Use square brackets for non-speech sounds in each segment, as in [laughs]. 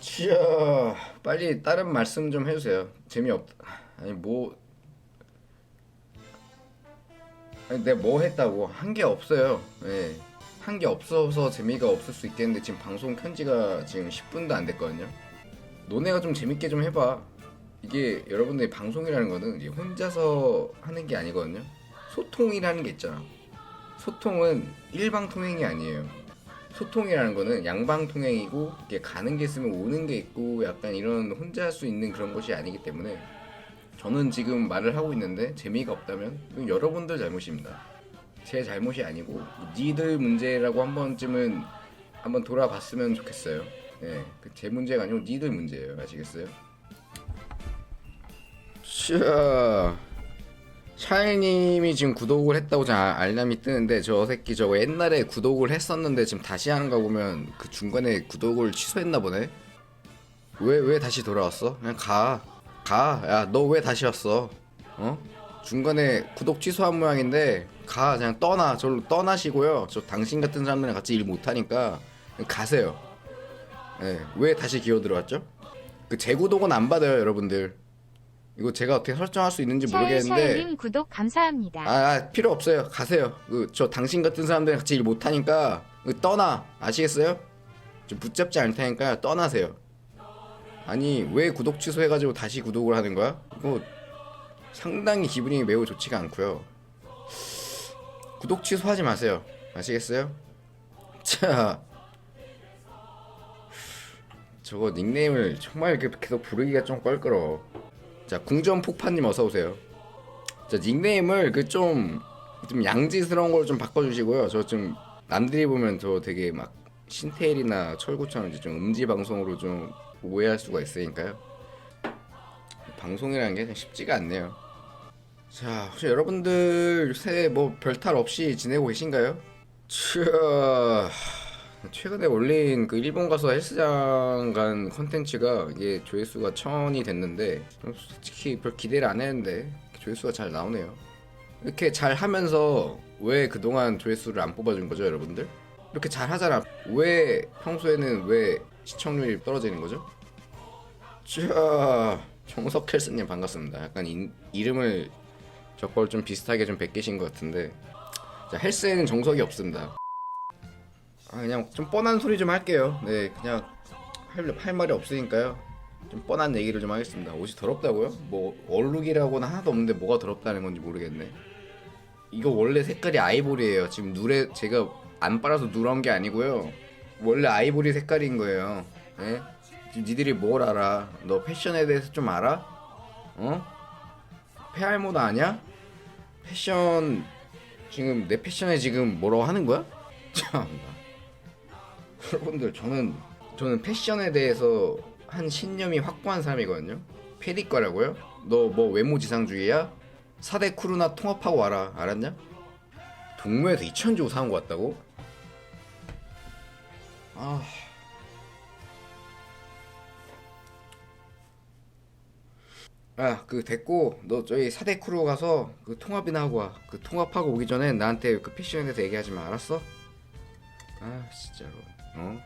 치아 빨리 다른 말씀 좀 해주세요. 재미없 아니 뭐 아니 내가 뭐 했다고 한 게 없어요. 예. 한 게 없어서 재미가 없을 수 있겠는데 지금 방송 켠지가 지금 10분도 안 됐거든요. 너네가 좀 재밌게 좀 해봐. 이게 여러분들이 방송이라는 거는 이제 혼자서 하는 게 아니거든요. 소통이라는 게 있잖아. 소통은 일방통행이 아니에요. 소통이라는 거는 양방통행이고 이게 가는 게 있으면 오는 게 있고 약간 이런 혼자 할 수 있는 그런 것이 아니기 때문에 저는 지금 말을 하고 있는데 재미가 없다면 여러분들 잘못입니다. 제 잘못이 아니고 니들 문제라고 한 번쯤은 한번 돌아봤으면 좋겠어요. 예, 그제 문제가 아니고 니들 문제예요. 아시겠어요? 자, 샤이님이 지금 구독을 했다고 지금 아- 알람이 뜨는데 저 새끼 저거 옛날에 구독을 했었는데 지금 다시 하는 거 보면 그 중간에 구독을 취소했나 보네. 왜 왜 다시 돌아왔어? 그냥 가. 가. 야, 너 왜 다시 왔어? 어? 중간에 구독 취소한 모양인데 가. 그냥 떠나. 저로 떠나시고요. 저 당신 같은 사람들이랑 같이 일 못 하니까 그냥 가세요. 예. 왜 다시 기어 들어왔죠? 그 재구독은 안 받아요, 여러분들. 이거 제가 어떻게 설정할 수 있는지 모르겠는데 샤이샤이님 구독 감사합니다. 아, 아, 필요 없어요. 가세요. 그 저 당신 같은 사람들이랑 같이 일 못하니까 그 떠나. 아시겠어요? 좀 붙잡지 않을 테니까 떠나세요. 아니 왜 구독 취소해가지고 다시 구독을 하는 거야? 이거 상당히 기분이 매우 좋지가 않고요. 구독 취소하지 마세요. 아시겠어요? [laughs] 자, 저거 닉네임을 정말 이렇게 계속 부르기가 좀 껄끄러워. 자, 궁전 폭파님 어서 오세요. 자 닉네임을 그 좀 좀 양지스러운 걸좀 바꿔주시고요. 저 좀 남들이 보면 저 되게 막 신테일이나 철구처럼 이제 좀 음지 방송으로 좀 오해할 수가 있으니까요. 방송이라는 게 쉽지가 않네요. 자 혹시 여러분들 요새 뭐 별탈 없이 지내고 계신가요? 차 최근에 올린 그 일본 가서 헬스장 간 컨텐츠가 이게 조회수가 천이 됐는데 솔직히 별 기대를 안 했는데 조회수가 잘 나오네요. 이렇게 잘 하면서 왜 그동안 조회수를 안 뽑아준 거죠, 여러분들? 이렇게 잘 하잖아. 왜 평소에는 왜 시청률이 떨어지는 거죠? 자, 정석 헬스님 반갑습니다. 약간 인- 이름을 저걸 좀 비슷하게 좀 베끼신 것 같은데 자, 헬스에는 정석이 없습니다. 아, 그냥 좀 뻔한 소리 좀 할게요. 네, 그냥 할, 할 말이 없으니까요. 좀 뻔한 얘기를 좀 하겠습니다. 옷이 더럽다고요? 뭐 얼룩이라고는 하나도 없는데 뭐가 더럽다는 건지 모르겠네. 이거 원래 색깔이 아이보리예요. 지금 누래 제가 안 빨아서 누런 게 아니고요. 원래 아이보리 색깔인 거예요. 예? 지금 니들이 뭘 알아? 너 패션에 대해서 좀 알아? 어? 페알모드 아냐? 패션 지금 내 패션에 지금 뭐라고 하는 거야? [laughs] 참. 여러분들 저는 저는 패션에 대해서 한 신념이 확고한 사람이거든요. 페디과라고요? 너 뭐 외모 지상주의야? 사대 쿠루나 통합하고 와라. 알았냐? 동묘에서 2천 주고 사온 거 같다고? 아. 아, 그 됐고 너 저희 사대 쿠루 가서 그 통합이나 하고 와. 그 통합하고 오기 전에 나한테 그 패션에 대해서 얘기하지 마. 알았어? 아, 진짜로. 어?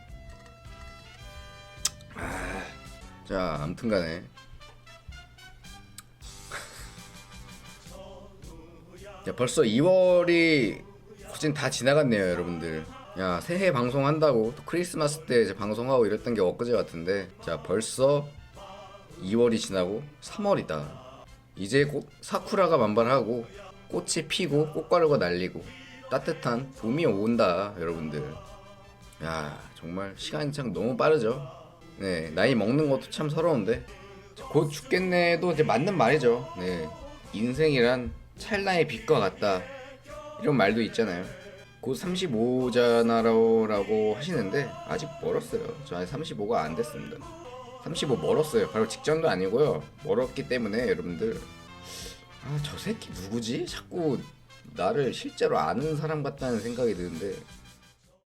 자, 아무튼 간에. [laughs] 야, 벌써 2월이 거진 다 지나갔네요, 여러분들. 야, 새해 방송한다고 또 크리스마스 때 이제 방송하고 이랬던 게 엊그제 같은데. 자, 벌써 2월이 지나고 3월이다. 이제 곧 사쿠라가 만발하고 꽃이 피고 꽃가루가 날리고 따뜻한 봄이 온다, 여러분들. 야, 정말 시간이 참 너무 빠르죠. 네, 나이 먹는 것도 참 서러운데 곧 죽겠네도 이제 맞는 말이죠. 네, 인생이란 찰나의 빛과 같다 이런 말도 있잖아요. 곧 35잖아라고 하시는데 아직 멀었어요. 저 아직 35가 안 됐습니다. 35 멀었어요. 바로 직전도 아니고요. 멀었기 때문에 여러분들 아 저 새끼 누구지? 자꾸 나를 실제로 아는 사람 같다는 생각이 드는데